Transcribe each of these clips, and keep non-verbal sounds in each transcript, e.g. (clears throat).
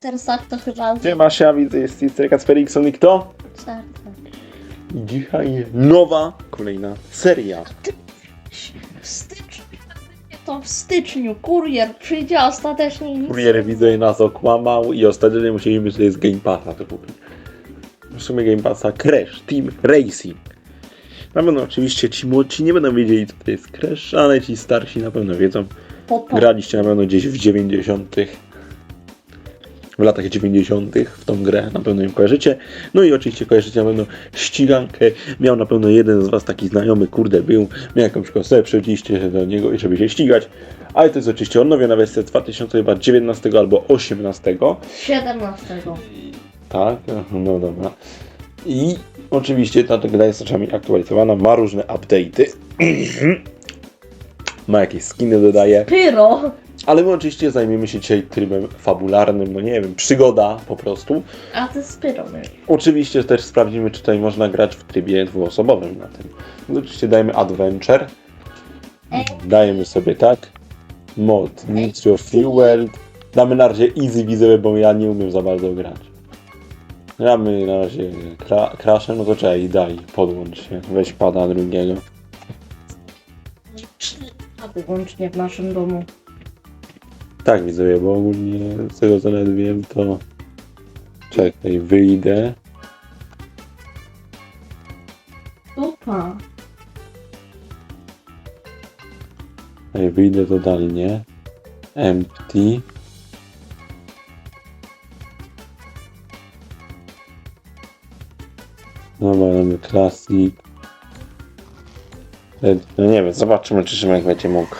Tak to chyba... Siema, ja widzę, jest Easter Kacperikson i kto? Serce. I dzisiaj nowa, kolejna seria. W styczniu, to w styczniu kurier przyjdzie ostatecznie nic. Kurier widzę nas okłamał i ostatecznie musieliśmy sobie z Game Passa to kupić. W sumie Game Passa Crash Team Racing. Na pewno oczywiście ci młodsi nie będą wiedzieli co to jest Crash, ale ci starsi na pewno wiedzą. Po to. Graliście na pewno gdzieś w 90. W latach 90. w tą grę na pewno ją kojarzycie. No i oczywiście kojarzycie na pewno ścigankę. Miał na pewno jeden z Was taki znajomy, kurde, był. Miał jakąś kosę, przyszliście się do niego i żeby się ścigać. Ale to jest oczywiście odnowiona wersja z 2019 albo 18. 17. Tak, no dobra. I oczywiście ta gra jest czasami aktualizowana, ma różne update'y. (clears throat) ma jakieś skiny dodaje. Pyro! Ale my oczywiście zajmiemy się dzisiaj trybem fabularnym, no nie wiem, przygoda po prostu. A pyro miałeś. Oczywiście też sprawdzimy, czy tutaj można grać w trybie dwuosobowym na tym. No oczywiście dajemy Adventure. Dajemy sobie tak. Mod of Fuel. Damy na razie Easy widzowie, bo ja nie umiem za bardzo grać. Damy na razie kra Crashem, no to czekaj, daj, podłącz się. Weź pada drugiego. A wyłącznie w naszym domu. Tak widzowie, bo ogólnie z tego co nawet wiem, to czekaj, wyjdę. Dupa. Ej, wyjdę totalnie. Empty. Dobra, mamy Classic. E, No nie wiem, zobaczymy, czy Szymek będzie mógł.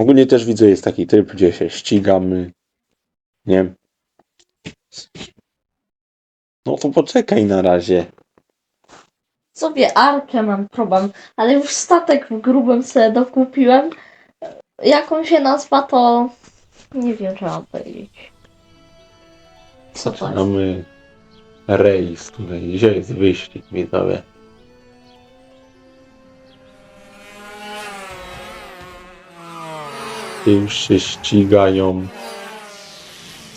Ogólnie też widzę, jest taki tryb, gdzie się ścigamy. Nie? No to poczekaj na razie. Sobie arkę mam problem, ale już statek w grubym sobie dokupiłem. Jak on się nazwa, to nie wiem, czy mam powiedzieć. Co to jest? Zaczynamy rejs tutaj. Gdzie jest wyścig, widzowie? Się ścigają.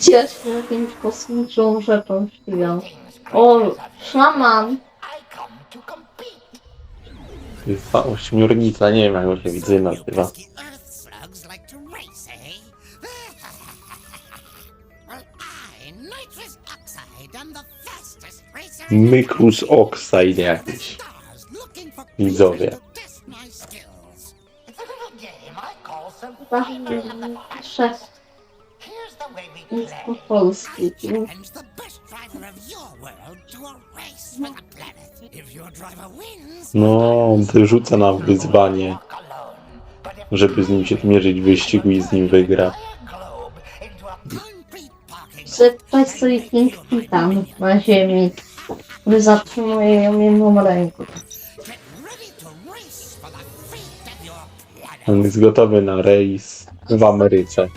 Cieszę się jakimś kosmiczną rzeczą ścigam. O, szaman! To jest ta ośmiornica, nie wiem jak to się widzę nazywa. Pesky earth slugs like Challenge the best driver of your world to a race for the planet. If your driver wins, No, on też rzuca nam wyzwanie, Walk alone, but if żeby z nim się zmierzyć w wyścigu i z nim wygra. globe into a concrete parking Przepaść sobie Titan na ziemi. Wy zatrzymuję ją jedną ręką. Get ready to race for the fate of your planet. On jest gotowy na rejs w Ameryce.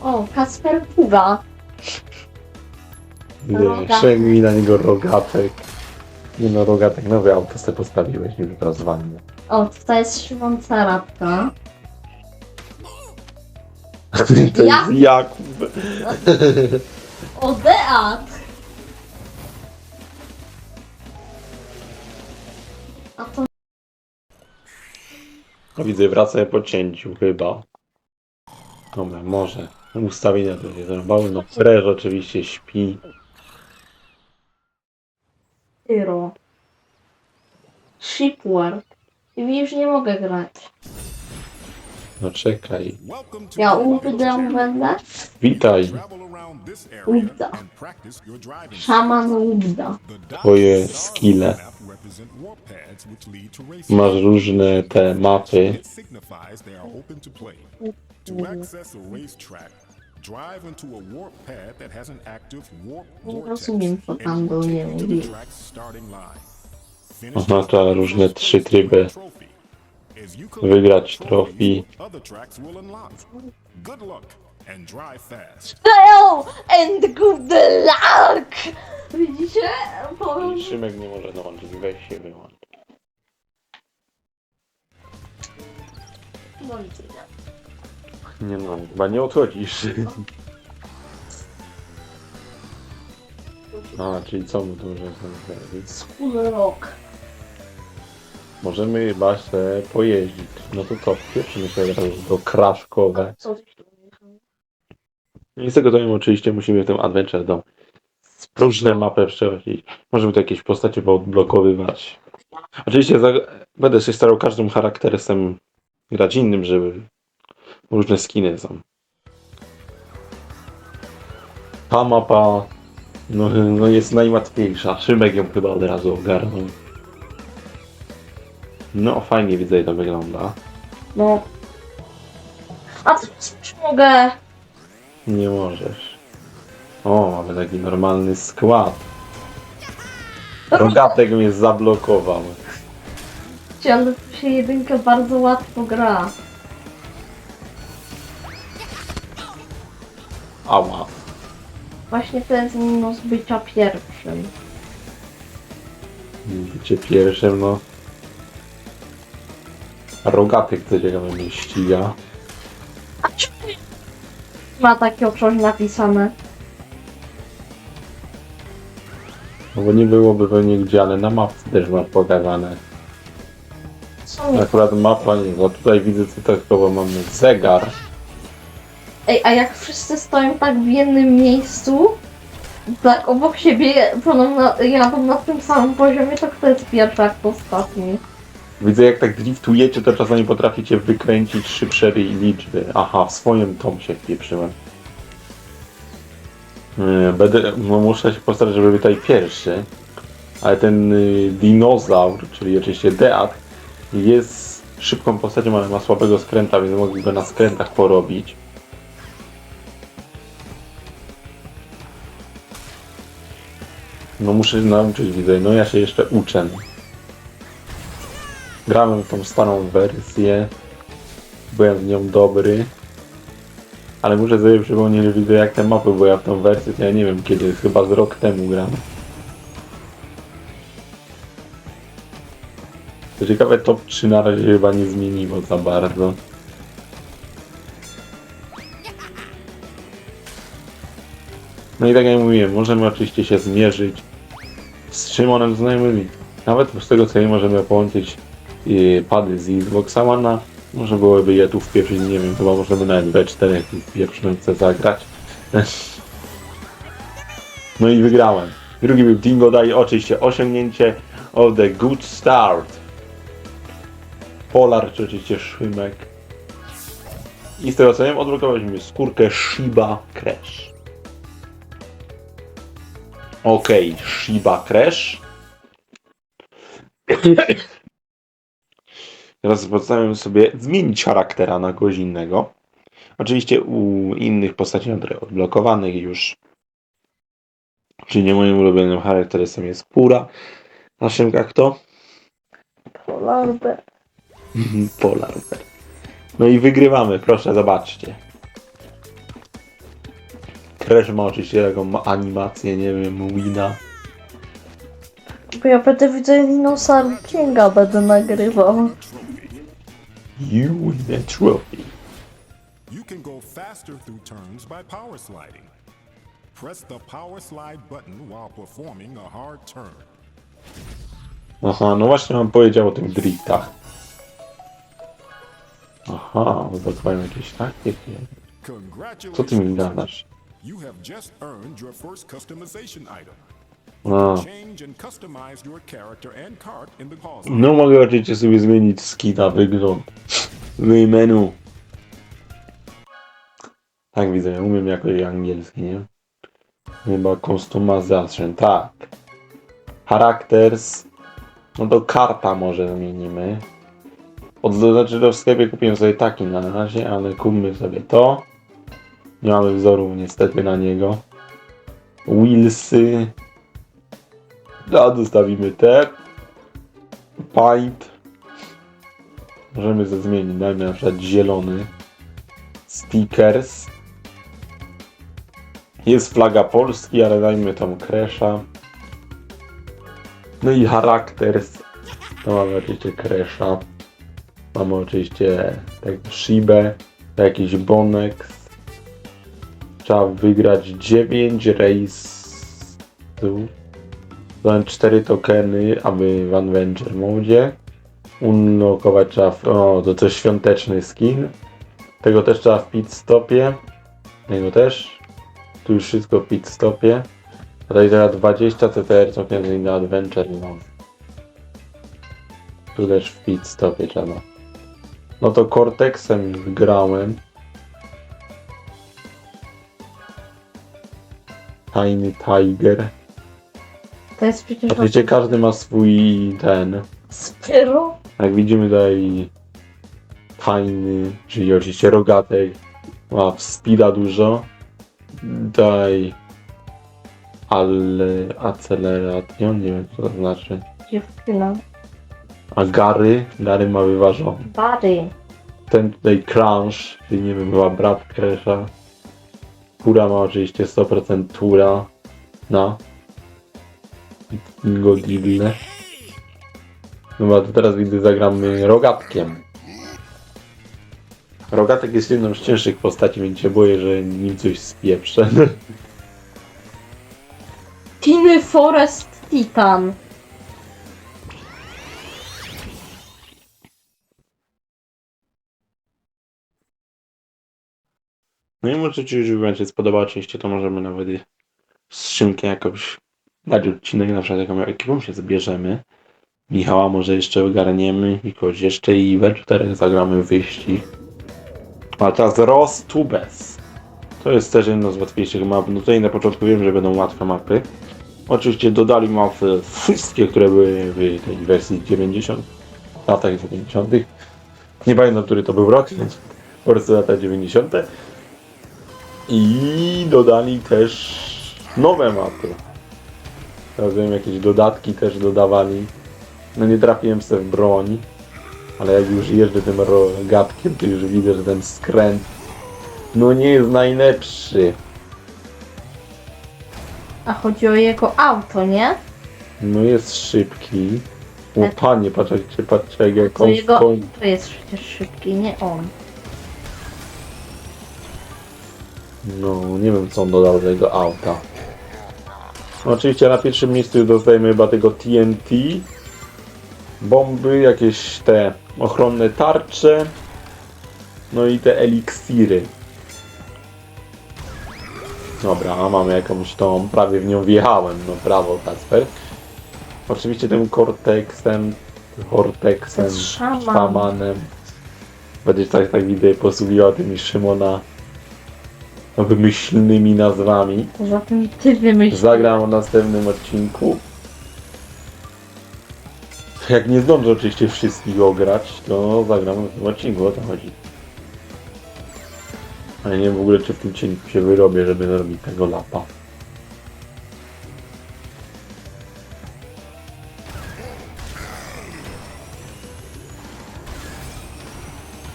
O, Kasper Puga. Rogatek. Szedł mi na niego rogatek. Nie no, rogatek, nowe auto sobie postawiłeś już rozwannie. O, tutaj jest Szymon Caratka. (laughs) To jest Jakub. O, Beat! No widzę, wraca po cięciu chyba. Dobra, może. Ustawienia to się zerwały. No, Fresh oczywiście śpi. Pyro. Shipward. I już nie mogę grać. No czekaj. Ja ubydam będę. Witaj. Ubda. Szaman Ubda. Twoje skille. Masz różne te mapy. Drive into a warp pad that has an active warp vortex and the track's starting line. Oznacza różne trzy tryby. Wygrać. Good luck and good luck! Widzicie? Powiem, Szymek nie może dołączyć. Weź się wyłącz. Do widzenia. Nie no, chyba nie odchodzisz. A, czyli co my tu możemy zrobić? Wspólny rok. Możemy chyba się pojeździć. No to co, pierwszy się do jechał? I z tego to oczywiście musimy tym Adventure Dome różne mapy przechodzić. Możemy tu jakieś postacie odblokowywać. Oczywiście za, będę się starał każdym charaktersem grać innym, żeby różne skiny są. Ta mapa no, no jest najłatwiejsza. Szymek ją chyba od razu ogarnął. No fajnie widzę jak to wygląda. No. A teraz już mogę. Nie możesz. O, mamy taki normalny skład. Rogatek mnie zablokował. Ale tu się jedynkę bardzo łatwo gra. Ała. Właśnie to jest minus bycia pierwszym. Bycie pierwszym, no. Co ciekawe mnie ściga. A czemu ma takie coś napisane? No bo nie byłoby pewnie gdzie, ale na mapce też masz pokazane. Co mi... Akurat mapa nie, bo tutaj widzę cytatkowo mamy zegar. Ej, a jak wszyscy stoją tak w jednym miejscu, tak obok siebie, na, jadą na tym samym poziomie, to kto jest pierwszy, a kto ostatni? Widzę jak tak driftujecie, to czasami potraficie wykręcić szybsze liczby. Aha, w swoim tom się wpieprzyłem. Będę, no muszę się postarać, żeby tutaj pierwszy. Ale ten y, dinozaur, czyli oczywiście Deat, jest szybką postacią, ale ma słabego skręta, więc mogę go na skrętach porobić. No muszę się nauczyć, widzę. No ja się jeszcze uczę. Grałem w tą starą wersję. Byłem w nią dobry. Ale muszę sobie przypomnieć, że widzę jak te mapy, bo ja w tą wersję, to ja nie wiem kiedy, chyba z rok temu gram. To ciekawe, top 3 na razie chyba nie zmieniło za bardzo. No i tak jak mówiłem, możemy oczywiście się zmierzyć z Szymonem znajomymi. Nawet z tego co nie możemy połączyć pady z Xboxa One'a. Może byłoby je tu wpieprzyć, nie wiem, chyba możemy nawet we czterech tu w pierwszym chcę zagrać. (laughs) No i wygrałem. Drugi był Dingo daje oczywiście osiągnięcie of the good start. Polar, czy oczywiście Szymek. I z tego co wiem, odblokowaliśmy skórkę Shiba Crash. Okej, Shiba Crash. Teraz postanowiłem sobie zmienić charaktera na kogoś innego. Oczywiście u innych postaci mam trochę odblokowanych już. Czyli nie moim ulubionym charakterem jest Pura. Na Szymkach to? Polarbe. Polar Bear. No i wygrywamy, proszę zobaczcie. Crash ma oczywiście taką ma animację, nie wiem, Wina. Bo ja będę widzę dinosaur Kinga będę nagrywał. You win a trophy. You can go faster through turns by power sliding. Press the power slide button while performing a hard turn. Aha, no właśnie mam powiedział o tym driftach. Aha, odblokowałem jakieś takie. Co ty mi gadasz? You have just earned your first customization item. A, pause. no mogę oczywiście sobie zmienić skina, wygląd. W menu. Tak widzę, ja umiem jakoś angielski, nie? Chyba customization, tak. Characters. No to karta może zmienimy. Od znaczy w sklepie kupiłem sobie taki na razie, ale kupmy sobie to. Nie mamy wzoru niestety na niego. Wheelsy. No, dostawimy te. Paint. Możemy ze zmienić, dajmy na przykład zielony. Stickers. Jest flaga Polski, ale dajmy tam Kresza. No i Characters. To mamy oczywiście Kresza. Mamy oczywiście tak, Shibę, jakiś Bonex. Trzeba wygrać 9 race. Są 4 tokeny, aby w Adventure Mode. Unlockować trzeba. W, o, to coś świąteczny skin. Tego też trzeba w pit stopie. Jego też. Tu już wszystko w pit stopie. A tutaj teraz 20 CTR tokeny na Adventure Mode. Tu też w pit stopie trzeba. No to Cortexem grałem. Tiny Tiger. To jest przecież Oczywiście każdy ma swój ten. Spyro. Jak widzimy tutaj Tiny, czyli oczywiście rogatek. Ma speeda dużo. Daj ale acceleration, nie wiem co to znaczy. Dziewczyna. A Gary, Gary ma wyważony. Bary. ten tutaj Crunch, czyli nie wiem, chyba brat Crasha. Tura ma oczywiście 100% Tura na Godille. No to teraz widzę zagramy Rogatkiem. Rogatek jest jedną z cięższych postaci, więc się boję, że nim coś spieprzę. (laughs) Tiny Forest Titan. No i może Ci już będzie spodobał, oczywiście to możemy nawet i skrzynkę jakąś dać odcinek, na przykład jaką ekipą się zbierzemy. Michała może jeszcze ogarniemy i kogoś jeszcze i we czterech zagramy wyścig. A teraz Ross Tubes. To jest też jedna z łatwiejszych map. No tutaj na początku wiem, że będą łatwe mapy. Oczywiście dodali mapy wszystkie, które były w tej wersji 90, latach 90. Nie pamiętam, który to był rok, więc po prostu lata 90. I dodali też nowe mapy. Rozumiem, jakieś dodatki też dodawali. No nie trafiłem sobie w broń, ale jak już jeżdżę tym rogatkiem, to już widzę, że ten skręt no nie jest najlepszy. A chodzi o jego auto, nie? No jest szybki. O Tak. panie, patrzcie, patrzcie jak To on jego skoń... auto jest przecież szybki, nie on. No, nie wiem co on dodał do jego auta. No, oczywiście na pierwszym miejscu dostajemy chyba tego TNT. Bomby, jakieś te ochronne tarcze. No i te eliksiry. Dobra, a mamy jakąś tą, prawie w nią wjechałem, no brawo Kasper. Oczywiście tym jest szaman. szamanem. Będziesz tak, tak widzę, posługiwał tymi Szymona wymyślnymi nazwami. Poza tym ty wymyśliłeś. Zagram w następnym odcinku. Jak nie zdążę oczywiście wszystkich ograć, to zagram w tym odcinku, o to chodzi. Ale nie wiem w ogóle czy w tym cienku się wyrobię, żeby zrobić tego lapa.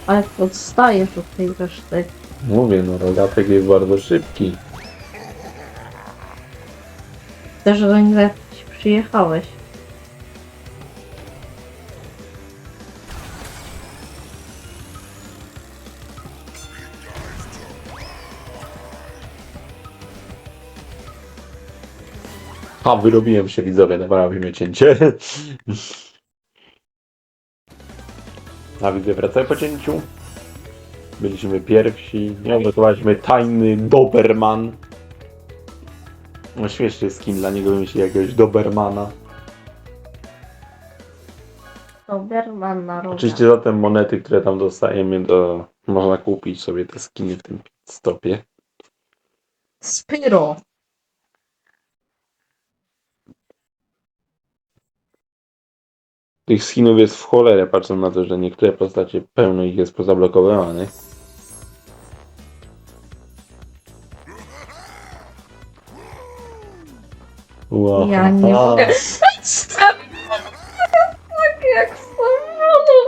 Ale odstaje od tej reszty. Mówię, no rogatek jest bardzo szybki. Też do nich przyjechałeś. A, wyrobiłem się widzowie, dobra, robimy cięcie. (laughs) A widzę, wracaj po cięciu. Byliśmy pierwsi, nie ugotowaliśmy tajny Doberman. No śmieszny skin dla niego wymyśli jakiegoś Dobermana. Doberman na roga. Oczywiście za te monety, które tam dostajemy, to można kupić sobie te skiny w tym stopie. Spyro. Tych skinów jest w cholerę, patrząc na to, że niektóre postacie pełno ich jest pozablokowywanych. Wow. Ja nie mogę. Tak jak samochodu.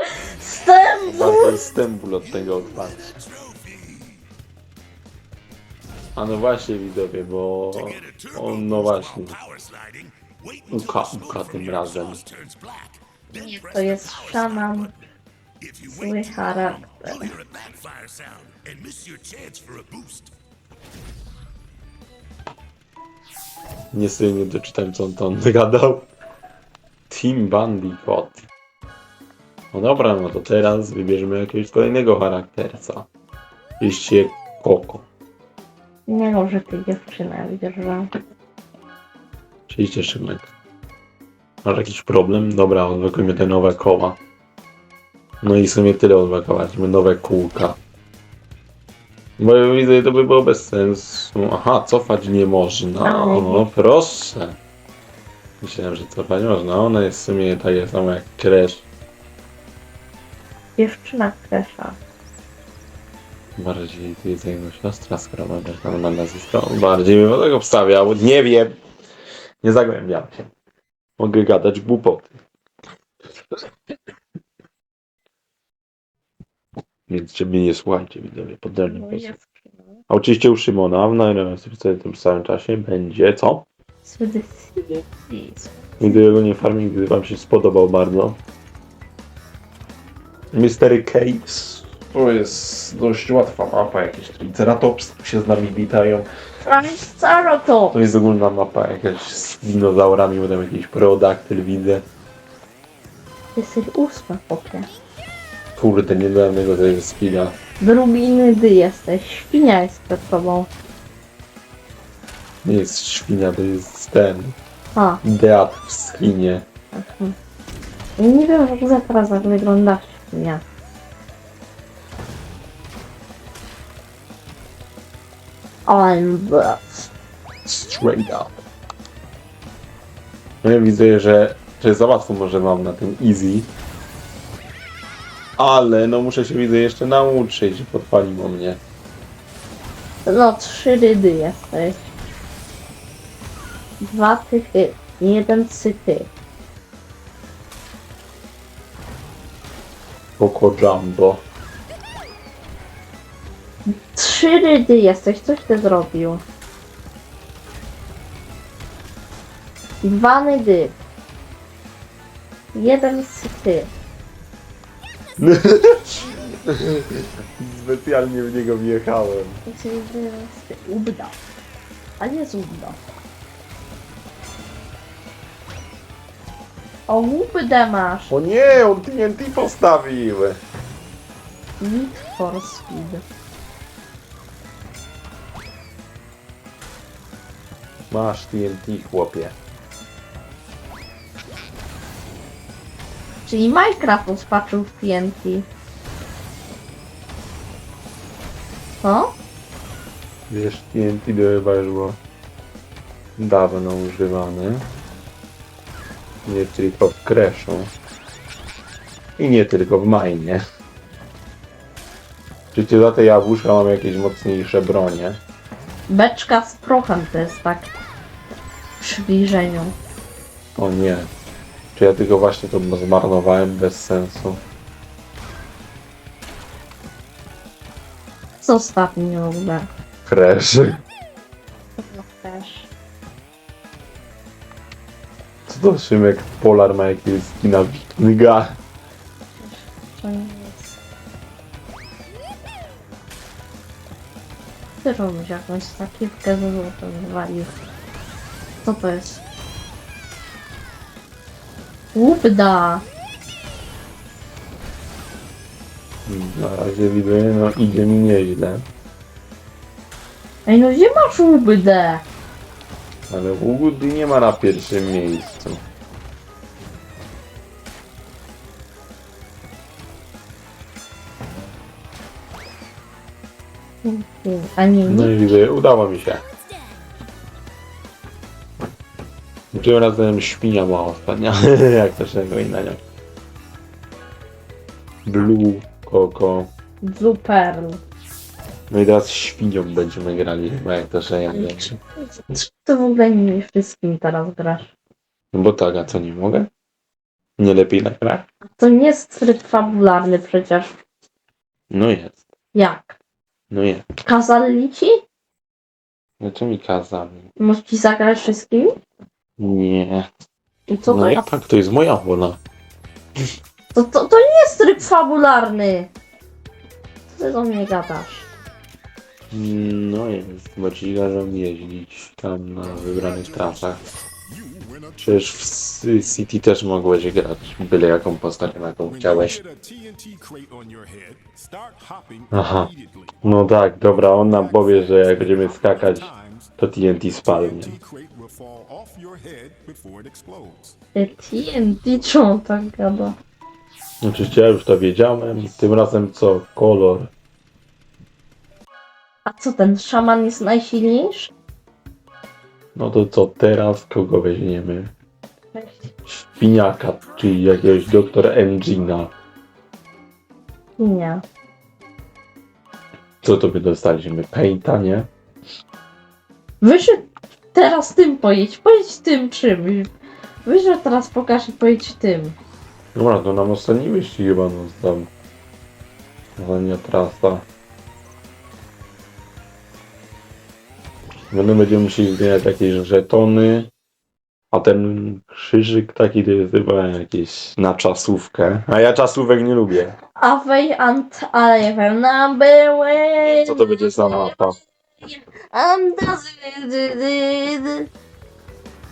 Stęp! To jest stempul od tego odpadł. A no właśnie widzowie, bo on no właśnie uka, uka tym razem. To jest szaman. Zły charakter. Niestety nie doczytałem co on tam (laughs) wygadał. Team Bandicoot. No dobra, no to teraz wybierzemy jakiegoś kolejnego charakterca. Iście Koko. Nie może ty dziewczyna, widzisz, że... Oczywiście Szymek. Masz jakiś problem? Dobra, odblokujmy te nowe koła. No i w sumie tyle odblokować. Nowe kółka. Bo ja widzę, to by było bez sensu. Aha, cofać nie można. O, proszę. Myślałem, że cofać można. Ona jest w sumie takie samo jak Crash. Dziewczyna kresza. Bardziej to jest jego siostra, skoro ma też tam na nazwisko. Bardziej bym tego wstawiał. Nie wiem. Nie zagłębiam się. Mogę gadać głupoty. Więc ciebie nie słuchajcie, widzowie, poddelny No sposób. A oczywiście u Szymona w najnowszym w tym samym czasie będzie co? Nigdy go nie farming, gdy wam się spodobał bardzo. Mystery Caves. To jest dość łatwa mapa, jakieś triceratops się z nami witają. Triceratops! To jest ogólna mapa jakaś z dinozaurami, potem jakiś prodaktyl widzę. Jesteś ósma popie. Kurde, nie dałem tego tego skilla. Drubiny ty jesteś. Świnia jest przed tobą. Nie jest świnia, to jest ten. A. Deat w skinie. mhm. Nie wiem jak za teraz jak wygląda świnia. I'm best. Straight up. No ja widzę, że, że za łatwo może mam na tym easy. Ale no muszę się widzę jeszcze nauczyć, że podpaliło mnie. No, trzy rydy jesteś. Dwa tychy. Jeden syty. Coco Jumbo. Trzy rydy jesteś. Coś ty zrobił. Dwa rydy. Jeden syty. (laughs) Specjalnie w niego wjechałem. Ubda. A nie z ubda. O, ubdę masz. O nie, on TNT postawił. Need for speed. Masz TNT, chłopie. Czyli Minecraft uspaczył w TNT. Co? Wiesz, TNT to chyba już było dawno używane. Nie tylko w Crashu. I nie tylko w Mine. Przecież za te jabłuszka mam jakieś mocniejsze bronie. Beczka z prochem to jest tak w przybliżeniu. O nie. Czy ja tylko właśnie to zmarnowałem bez sensu? Zostaw mnie w ogóle. Crash. No też. Co to Szymek Polar ma jakieś skina Wikinga? To nie jest. Ty robisz jakąś sakiewkę ze złotem wywalił. Co to jest? Łupda! Na razie widzę, no idzie mi nieźle. Ej no gdzie masz łupdę? Ale Woody nie ma na pierwszym miejscu. A nie, No nie. i widzę, udało mi się. Tym razem świnia była ostatnia, (laughs) jak też tego innego. Blue, Coco. Blue Pearl. No i teraz świnią będziemy grali, chyba jak to się To w ogóle nie wszystkim teraz grasz. No bo tak, a co nie mogę? Nie lepiej na grach? To nie jest tryb fabularny przecież. No jest, Jak? no jest. Kazali ci? No co mi kazali? Możesz ci zagrać wszystkim? Nie. Co no to jak tak, to jest moja wola. To, to, to nie jest tryb fabularny. Co ty do mnie gadasz? No jest, bo ci każą jeździć tam na wybranych trasach. Przecież w C- City też mogłeś grać byle jaką postać, na jaką chciałeś. Aha. No tak, dobra, on nam powie, że jak będziemy skakać, to TNT spadnie. Will fall off your head before it explodes. TNT, czemu tak gada? Oczywiście ja już to wiedziałem, tym razem co? Kolor. A co, ten szaman jest najsilniejszy? No to co teraz? Kogo weźmiemy? Weź. Świniaka, czyli jakiegoś doktora Engina. Nie. Co to by dostaliśmy? Painta, nie? Wyszedł teraz tym pojedź, pojedź tym czymś. Wyszedł teraz pokaż i pojedź tym. Dobra, to nam ostatni wyścig chyba no tam. Zadania trasa. Będą będziemy musieli zbierać jakieś żetony. A ten krzyżyk taki to jest chyba jakieś na czasówkę. A ja czasówek nie lubię. Awej ant alewer na były. Co to będzie za mapa?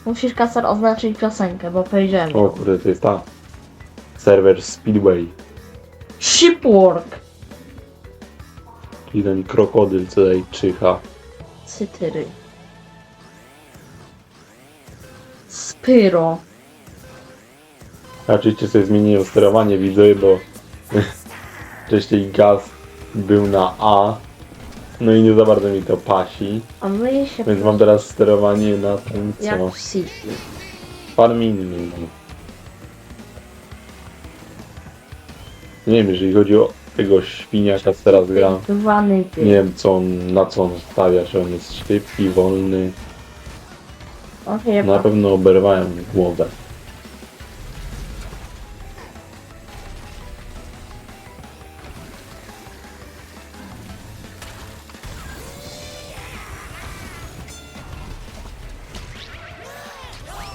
Musisz kasar oznaczyć piosenkę, bo powiedziałem. O kurde, to jest ta. Serwer Speedway. Shipwork. Czyli ten krokodyl co tutaj czyha. Cytyry. Spyro. Oczywiście sobie zmieniłem sterowanie widzę, bo (laughs) wcześniej gaz był na A. No i nie za bardzo mi to pasi. A się Więc mam teraz sterowanie na tym jak co? City. Farming. Nie wiem, jeżeli chodzi o tego świniaka, co teraz. Zwany Nie wiem co on, na co on stawia, czy on jest szybki, wolny. O chyba. Na pewno oberwałem głowę.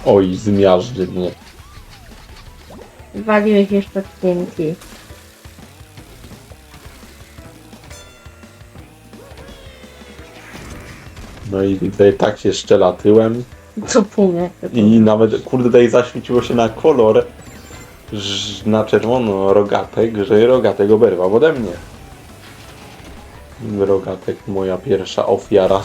Oj, zmiażdży mnie. Waliłeś jeszcze TNT. No i tutaj tak się szczela tyłem. Co pół I nawet, kurde, tutaj zaświeciło się na kolor, ż- na czerwono rogatek, że rogatek oberwał ode mnie. Rogatek, moja pierwsza ofiara.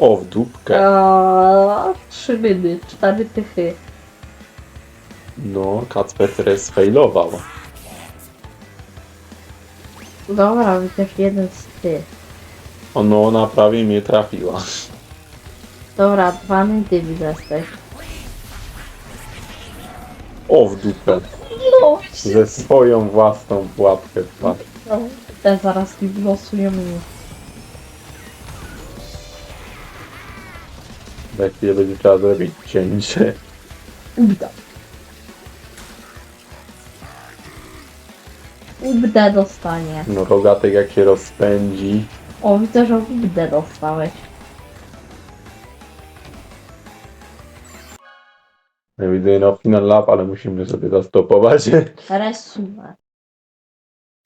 O, w dupkę. A, trzy wydy, cztery tychy. No, Kacper teraz sfailował. Dobra, chociaż jeden z ty. Ono, ona prawie mnie trafiła. Dobra, dwa ty jesteś. O, w dupę. No, Ze swoją własną pułapkę wpadł. te zaraz mi wylosują Za chwilę będzie trzeba zrobić cięcie. Ubda. Ubdę dostanie. No, rogatek jak się rozpędzi. O, widzę, że ubdę dostałeś. Ja widzę no final lap, ale musimy sobie zastopować. Resumę.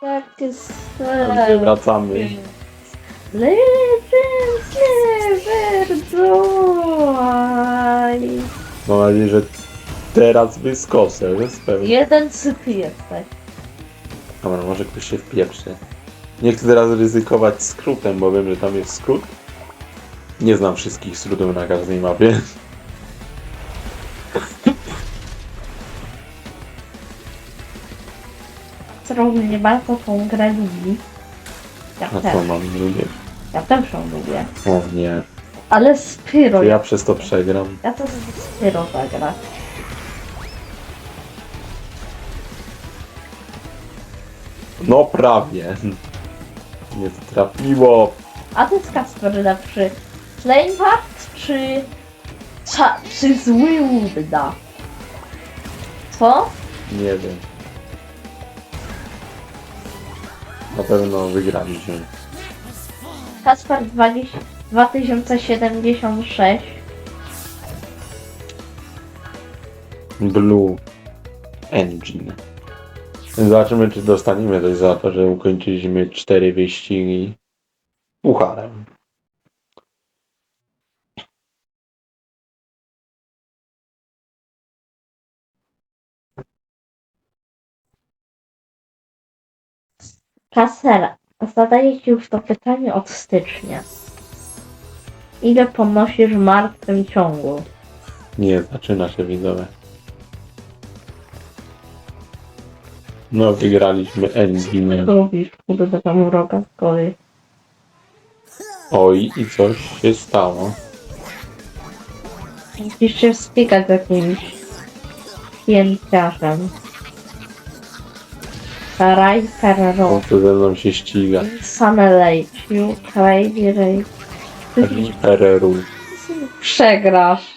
Tak jest. Gdzie wracamy. Die. Mam nadzieję, że teraz wyskosę, że spełni. Jeden sypy jesteś. Dobra, może ktoś się wpieprzy. Nie chcę teraz ryzykować skrótem, bo wiem, że tam jest skrót. Nie znam wszystkich skrótów na każdej mapie. Co nie bardzo tą grę lubi. Ja A co mam lubię? Ja też ją lubię. O nie. Ale Spyro. To ja przez to przegram. Ja też Spyro zagrać. No prawie. Nie trafiło. A to jest Kasper lepszy. Flamewart czy... Cza... czy zły Łubda? Co? Nie wiem. Na pewno wygraliśmy. Kasper 20... 2076. Blue Engine. Zobaczymy, czy dostaniemy coś za to, że ukończyliśmy cztery wyścigi pucharem. Kasera, zadaję ci już to pytanie od stycznia. Ile ponosisz w martwym ciągu? Nie, zaczyna się widzowie. No, wygraliśmy Engine. Lubisz, kurde, tam wroga z kolei. Oj, i coś się stało. Musisz się stygać z jakimś pięciarzem. Karaj On Ferrero. tu ze mną się ściga. Same lejciu. Karaj Rej. Herreru. Przegrasz.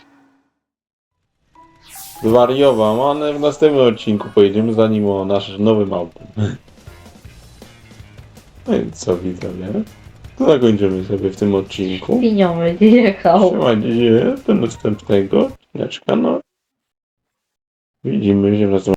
Zwariował, ale w następnym odcinku pojedziemy za nim o nasz nowy małpem. No i co widzowie? To zakończymy sobie w tym odcinku. Będzie jechał. Trzymajcie się do następnego odcineczka, no. Widzimy się w następnym